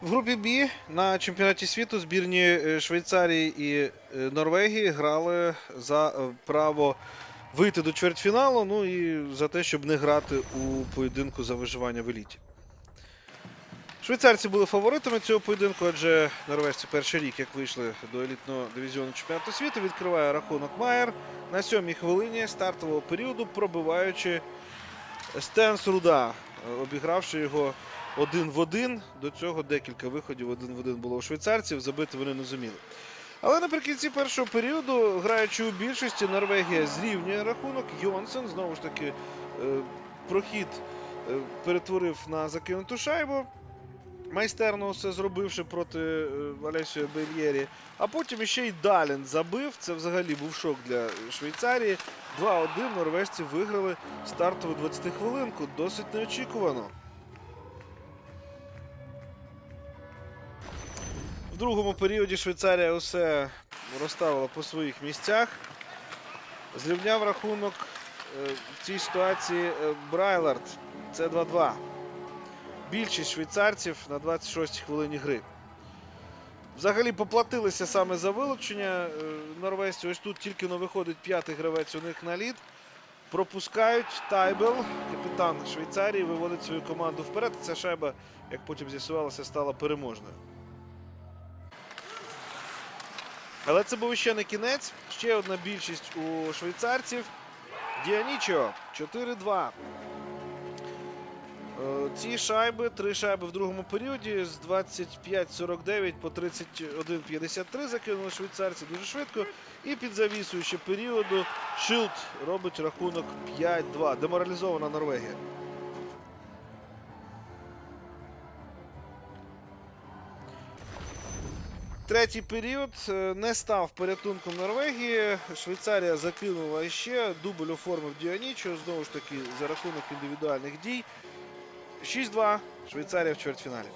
В групі Б на чемпіонаті світу збірні е, Швейцарії і е, Норвегії грали за е, право вийти до чвертьфіналу, ну і за те, щоб не грати у поєдинку за виживання в еліті. Швейцарці були фаворитами цього поєдинку, адже норвежці перший рік, як вийшли до елітного дивізіону чемпіонату світу, відкриває рахунок Майер на сьомій хвилині стартового періоду, пробиваючи Стенс Руда, обігравши його один в один. До цього декілька виходів один в один було у швейцарців, забити вони не зуміли. Але наприкінці першого періоду, граючи у більшості, Норвегія зрівнює рахунок. Йонсен знову ж таки е, прохід е, перетворив на закинуту шайбу. Майстерно все зробивши проти е, Бельєрі. А потім іще й Далін забив. Це взагалі був шок для Швейцарії. 2-1 норвежці виграли стартову 20 хвилинку. Досить неочікувано. В другому періоді Швейцарія усе розставила по своїх місцях. Зрівняв рахунок е, в цій ситуації е, Брайлард. Це 2-2. Більшість швейцарців на 26-й хвилині гри. Взагалі поплатилися саме за вилучення. е, ось тут тільки но виходить п'ятий гравець у них на лід. Пропускають Тайбел, капітан Швейцарії, виводить свою команду вперед. Ця шайба, як потім з'ясувалося, стала переможною. Але це був ще не кінець. Ще одна більшість у швейцарців. Діанічо 4-2. Е, Ці шайби, три шайби в другому періоді з 25-49 по 31-53 закинули швейцарці дуже швидко. І під завісою ще періоду Шилд робить рахунок 5-2. Деморалізована Норвегія. Третій період е, не став порятунком Норвегії. Швейцарія закинула ще. Дубль оформив Діанічо. Знову ж таки, за рахунок індивідуальних дій. 6-2. Швейцарія в чвертьфіналі.